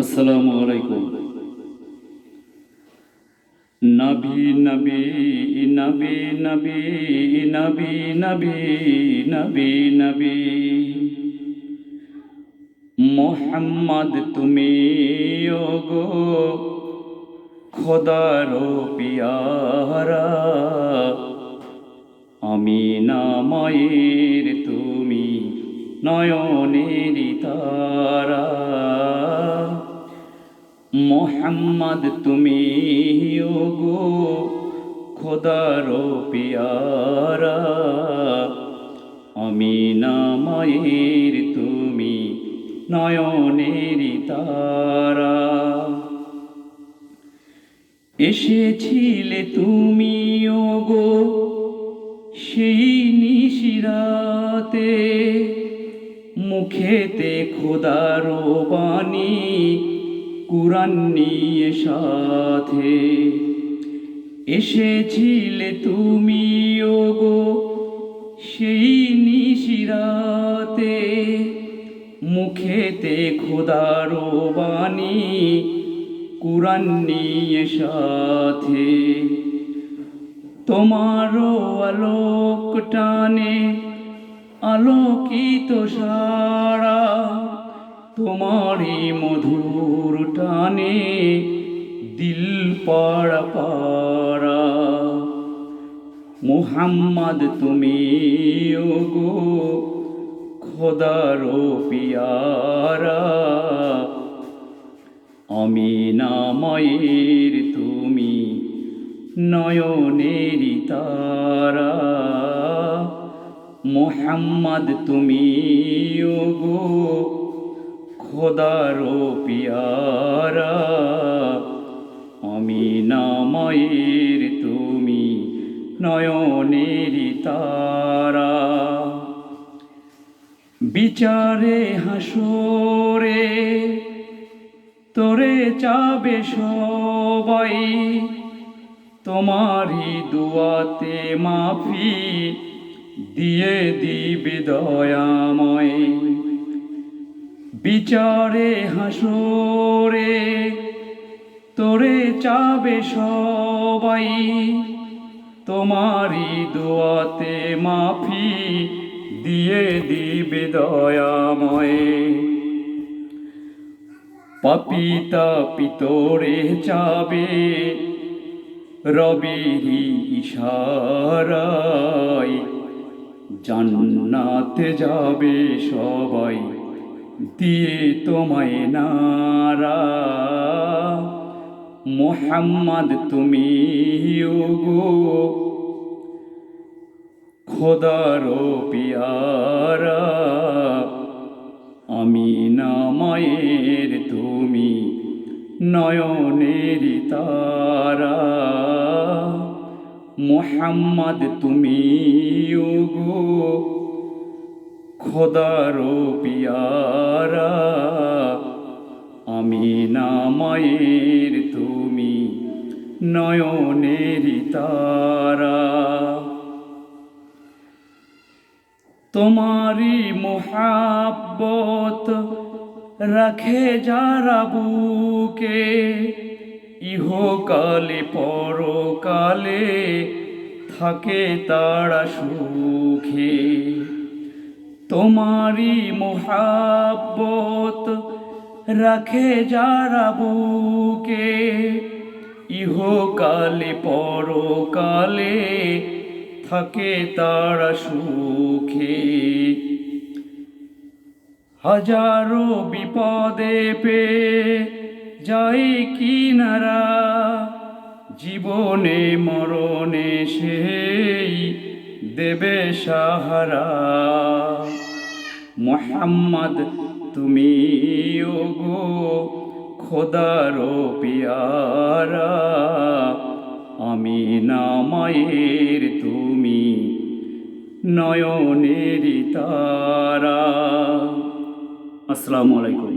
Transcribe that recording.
আসসালামু আলাইকুম। নবী নবী নবী নবী নবী নবী নবী নবী। মোহাম্মদ তুমি গো খোদারো পিয়ারা। আমি নামায়ের তুমি, নয়নের তারা মোহাম্মদ তুমি গো খোদারো পিয়ারা আমি নামায়ের তুমি নয়নের তারা। এসেছিলে তুমি গো সেই নিশিরাতে, মুখেতে খোদারো বাণী কুরান নিয়ে সাথে এসেছিলে তুমি গো সেই নিশিরাতে। মুখেতে খোদারো বাণী কুরান নিয়ে সাথে। তোমারও আলোক টানে আলোকিত সারা তোমারই মধুর টানে দিল পাড়া পাড়া। মুহাম্মদ তুমি গো খোদারো পিয়ারা। আমি নামায়ের তুমি নয়নেরি তারা। মোহাম্মদ তুমি গো খোদারো পিয়ারা আমি নামায়ের তুমি নয়নেরি তারা। বিচারে হাসরে তোরে চাবে সবাই, তোমারই দুয়াতে মাফি দিয়ে দিবে দয়াময়। বিচারে হাসরে, তোরে চাবে সবাই। তোমারই দোয়াতে মাফি দিয়ে দিবে দয়াময়। পাপিতা পিতরে চাবে রবিরি ইশারায়। জান্নাতে যাবে সবাই। দিয়ে তোমায় নারা। মোহাম্মদ, তুমি গো খোদারো পিয়ারা আমি নামায়ের তুমি নয়নের তারা। মোহাম্মদ, তুমি গো খোদারো পিয়ারা আমি নামায়ের তুমি নয়নের তারা। তোমারি মোহাব্বত রাখে যারা বুকে, ইহকালে পরকালে থাকে তারা সুখে। তোমারি মোহাব্বত রাখে যারা বুকে, ইহকালে পরকালে থাকে তারা সুখে। হাজারো বিপদে পে যাই কিনারা, জীবনে মরণে সেই দেবে সাহারা। মোহাম্মদ তুমি গো খোদারো পিয়ারা। আমি নামায়ের তুমি নয়নের তারা। আসসালামু আলাইকুম।